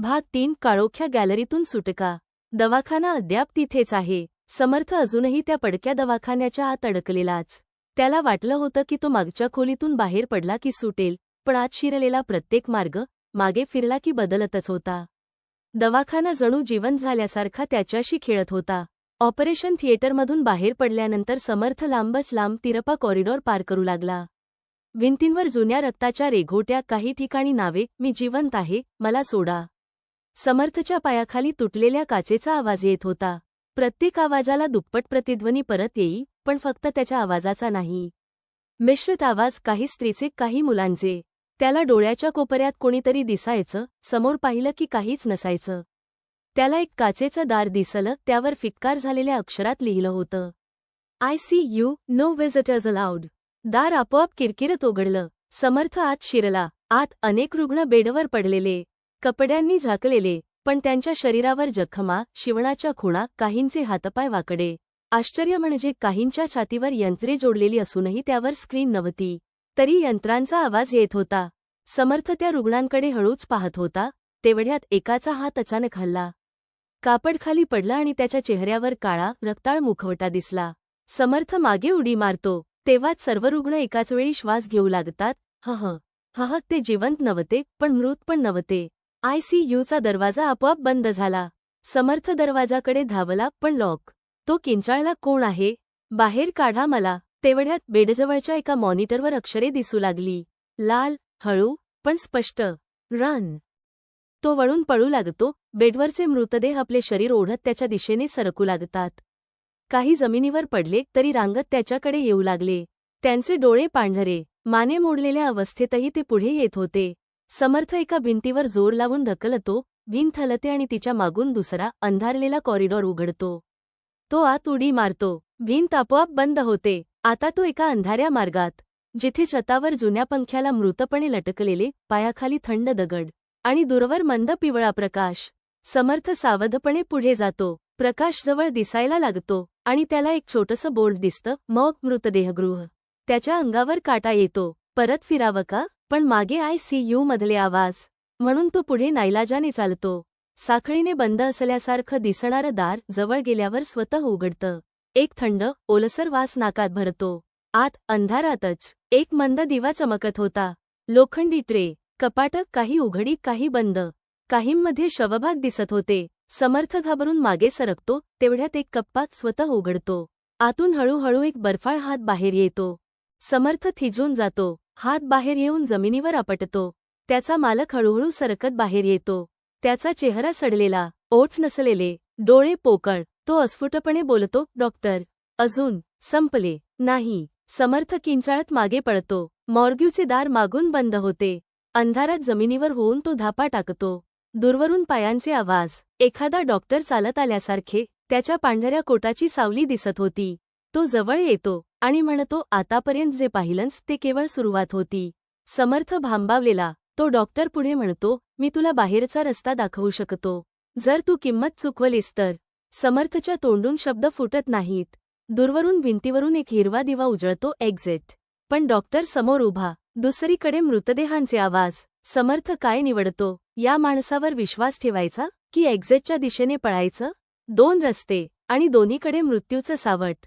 भाग तीन काळोख्या गॅलरीतून सुटका. दवाखाना अद्याप तिथेच आहे. समर्थ अजूनही त्या पडक्या दवाखान्याच्या आत अडकलेलाच. त्याला वाटलं होतं की तो मागच्या खोलीतून बाहेर पडला की सुटेल पण आत शिरलेला प्रत्येक मार्ग मागे फिरला की बदलतच होता. दवाखाना जणू जीवन झाल्यासारखा त्याच्याशी खेळत होता. ऑपरेशन थिएटरमधून बाहेर पडल्यानंतर समर्थ लांबच लांब तिरपा कॉरिडॉर पार करू लागला. भिंतींवर जुन्या रक्ताच्या रेघोट्या काही ठिकाणी नावे मी जिवंत आहे मला सोडा. समर्थच्या पायाखाली तुटलेल्या काचेचा आवाज येत होता. प्रत्येक आवाजाला दुप्पट प्रतिध्वनी परत येई पण फक्त त्याच्या आवाजाचा नाही. मिश्रित आवाज काही स्त्रीचे काही मुलांचे. त्याला डोळ्याच्या कोपऱ्यात कोणीतरी दिसायचं समोर पाहिलं की काहीच नसायचं. त्याला एक काचेचं दार दिसलं त्यावर फिक्कार झालेल्या अक्षरात लिहिलं होतं. I C U no visitors allowed दार आपोआप किरकिरत उघडलं. समर्थ आत शिरला. आत अनेक रुग्ण बेडवर पडलेले. कपड्यांनी झाकलेले पण त्यांच्या शरीरावर जखमा शिवणाच्या खुणा काहींचे हातपाय वाकडे. आश्चर्य म्हणजे काहींच्या छातीवर यंत्रे जोडलेली असूनही त्यावर स्क्रीन नव्हती. तरी यंत्रांचा आवाज येत होता. समर्थ त्या रुग्णांकडे हळूच पाहत होता. तेवढ्यात एकाचा हात अचानक हल्ला. कापड खाली पडला आणि त्याच्या चेहऱ्यावर काळा रक्ताळ मुखवटा दिसला. समर्थ मागे उडी मारतो. तेव्हाच सर्व रुग्ण एकाच वेळी श्वास घेऊ लागतात. हह. हह ते जिवंत नव्हते पण मृत पण नव्हते. आय सी दरवाजा आपोआप बंद झाला. समर्थ दरवाजाकडे धावला पण लॉक. तो किंचाळला कोण आहे? बाहेर काढा मला. तेवढ्यात बेडजवळच्या एका मॉनिटरवर अक्षरे दिसू लागली. लाल हळू पण स्पष्ट. रन. तो वळून पळू लागतो. बेडवरचे मृतदेह आपले शरीर ओढत त्याच्या दिशेने सरकू लागतात. काही जमिनीवर पडले तरी रांगत त्याच्याकडे येऊ लागले. त्यांचे डोळे पांढरे. माने मोडलेल्या अवस्थेतही ते पुढे येत होते. समर्थ एका भिंतीवर जोर लावून ढकलतो भिंत हलते आणि तिच्या मागून दुसरा अंधारलेला कॉरिडॉर उघडतो. तो आत उडी मारतो. भिंत आपोआप बंद होते. आता तो एका अंधाऱ्या मार्गात जिथे छतावर जुन्या पंख्याला मृतपणे लटकलेले पायाखाली थंड दगड आणि दूरवर मंद पिवळा प्रकाश. समर्थ सावधपणे पुढे जातो. प्रकाश जवळ दिसायला लागतो आणि त्याला एक छोटंसं बोर्ड दिसतं मग मृतदेहगृह. त्याच्या अंगावर काटा येतो. परत फिरावं का? पण मागे आय सी यू मधले आवाज. म्हणून तो पुढे नाईलाजाने चालतो. साखळीने बंद असल्यासारखं दिसणारं दार जवळ गेल्यावर स्वतः उघडतं. एक थंड ओलसर वास नाकात भरतो. आत अंधारातच एक मंद दिवा चमकत होता. लोखंडी ट्रे कपाटक काही उघडी काही बंद. काहींमध्ये शवभाग दिसत होते. समर्थ घाबरून मागे सरकतो तेवढ्यात एक कप्पात स्वतः उघडतो. आतून हळूहळू एक बर्फाळ हात बाहेर येतो. समर्थ थिजून जातो. हात बाहेर येऊन जमिनीवर आपटतो. त्याचा मालक हळूहळू सरकत बाहेर येतो. त्याचा चेहरा सडलेला ओठ नसलेले डोळे पोकळ तो अस्फुटपणे बोलतो डॉक्टर अजून संपले नाही. समर्थ किंचाळत मागे पडतो मॉर्ग्यूचे दार मागून बंद होते. अंधारात जमिनीवर होऊन तो धापा टाकतो. दूरवरून पायांचे आवाज. एखादा डॉक्टर चालत आल्यासारखे त्याच्या पांढऱ्या कोटाची सावली दिसत होती. तो जवळ येतो. आणि म्हणतो आतापर्यंत जे पाहिलंस ते केवळ सुरुवात होती. समर्थ भांबावलेला तो डॉक्टर पुढे म्हणतो मी तुला बाहेरचा रस्ता दाखवू शकतो. जर तू किंमत चुकवलीस तर. समर्थच्या तोंडून शब्द फुटत नाहीत. दूरवरून भिंतीवरून एक हिरवा दिवा उजळतो एक्झिट. पण डॉक्टर समोर उभा दुसरीकडे मृतदेहांचे आवाज. समर्थ काय निवडतो? या माणसावर विश्वास ठेवायचा की एक्झिटच्या दिशेने पळायचं? दोन रस्ते आणि दोन्हीकडे मृत्यूचं सावट.